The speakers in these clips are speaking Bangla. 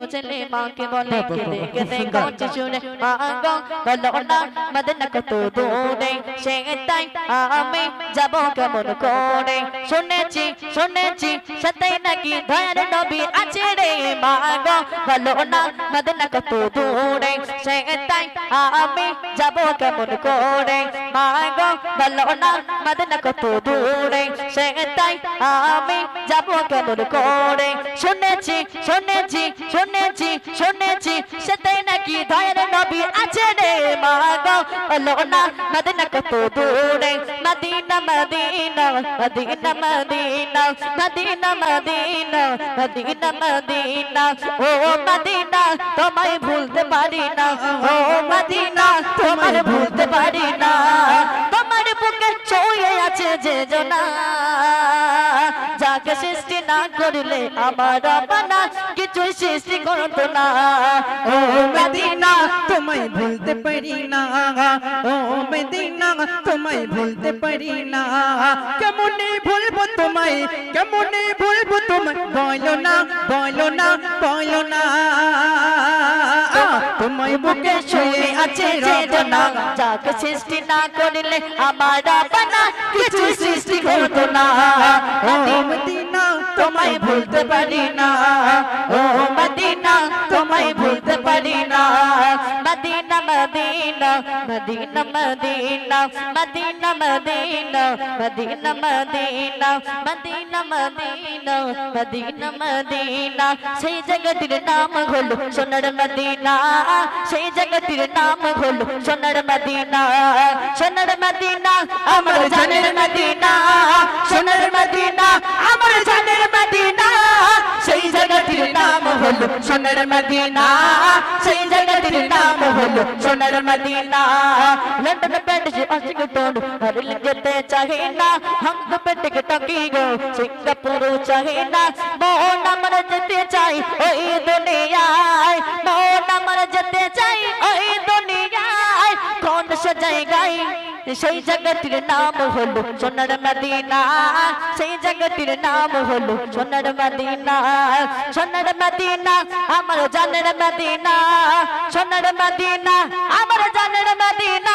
ছেলে মাকে বলে কেঁদে কেঁদে কাঁদছে শুনে মা গো বলো না মদন কত দূরে সে তাই আমি যাব কেমন করে শুনেছি শুনেছি সত্যি নাকি দয়ার নবী আছে রে মা গো বলো না মদন কত দূরে সে তাই আমি যাব কেমন করে মা বলো না মদন কত দূরে সে তাই আমি যাব কেমন করে শুনেছি শুনেছি শুনেছি শুনেছি, সেটাই নাকি দয়ার নবী আছে রে মা গো। না, মদিনা কত দূরে? Medina Medina Medina Medina Medina Medina Medina Medina. ও মদিনা, তোমায় ভুলতে পারি না। ও মদিনা তোমায় ভুলতে পারি না। তোমার বুকে ছুঁয়ে আছে যে জনা। যাকে সৃষ্টি না করলে আমার বানা কিছু সৃষ্টি করতো না। ও মদিনা, তোমায় ভুলতে পারি না। ও মদিনা, তোমায় ভুলতে পারি না। কেমনে ভুলবো তোমায়, কেমনে ভুলবো তোমায়? বলো না বলো না বলো না। তোমায় বুকে শুয়ে আছে রচনা যাকে না কিছু সৃষ্টি করতো না। তোমায় ভুলতে পারি না। ও মদিনা তোমায় ভুলতে পারি না Medina Medina Medina Medina Medina Medina Medina Medina Medina Medina Medina Medina সেই জগতের নাম হলো সোনার মদিনা সেই জগতের নাম হলো সোনার মদিনা সোনার মদিনা আমার জানের হলো সোনার মদিনা, সেই জগতের নাম হলো সোনার মদিনা। লন্ডন প্যারিস ওয়াশিংটন হরিল যেতে চাহে না হাম তো পেটে টকি গো সিঙ্গাপুর চাহে না। মন আমার যেতে চাই ওই দুনিয়ায় মন আমার যেতে চাই কোন সে জায়গায় সেই জগতের নাম হলো সোনার মদিনা। সেই জগতের নাম হলো সোনার মদিনা। সোনার মদিনা, আমার জানের মদিনা। সোনার মদিনা, আমার জানের মদিনা।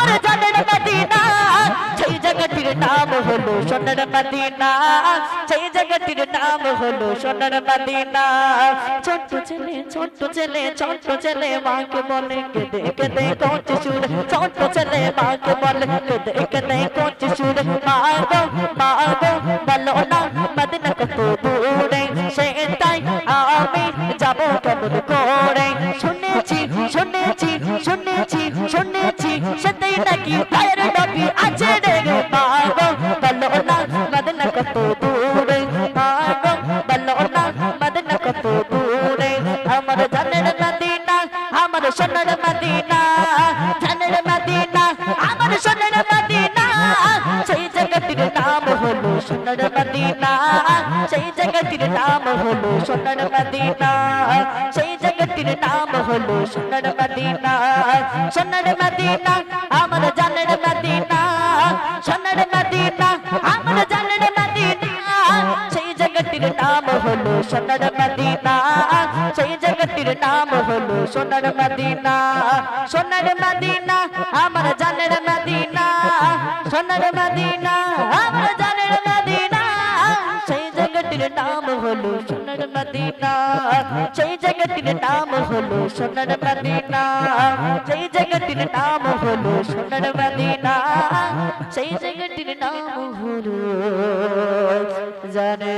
সোনার মদিনা, সেই জগতের নাম হলো সোনার মদিনা। ছোট্ট ছেলে ছোট্ট ছেলে ছোট্ট ছেলে মাকে বলে, কেঁদে কেঁদে কোচ সুর। ছোট্ট ছেলে মাকে বলে, কেঁদে কেঁদে কোচ সুর। মা গো মা গো, বলো না, মদিনা কত দূরে? সে তাই আমি যাব কেমন করে? কত দূরে মা গো বলো না মদিনা কত দূরে, আমার জানের মদিনা, আমার সোনার মদিনা, জানের মদিনা, আমার সোনার মদিনা, সেই জগতের নাম হলো সোনার মদিনা, সেই জগতের নাম হলো সোনার মদিনা, সেই জগতের নাম হলো সোনার মদিনা সোনার মদিনা, আমার জানের মদিনা, সোনার মদিনা সোনার মদিনা, সেই জগতের নাম হলো সোনার মদিনা। সোনার মদিনা, আমার জানের মদিনা। সোনার মদিনা, আমার জানের মদিনা। সেই জগতের নাম হলো সোনার মদিনা। সেই জগতের নাম হলো সোনার মদিনা। সেই জগতের নাম হলো সোনার মদিনা। সেই জগতের নাম হলো জানে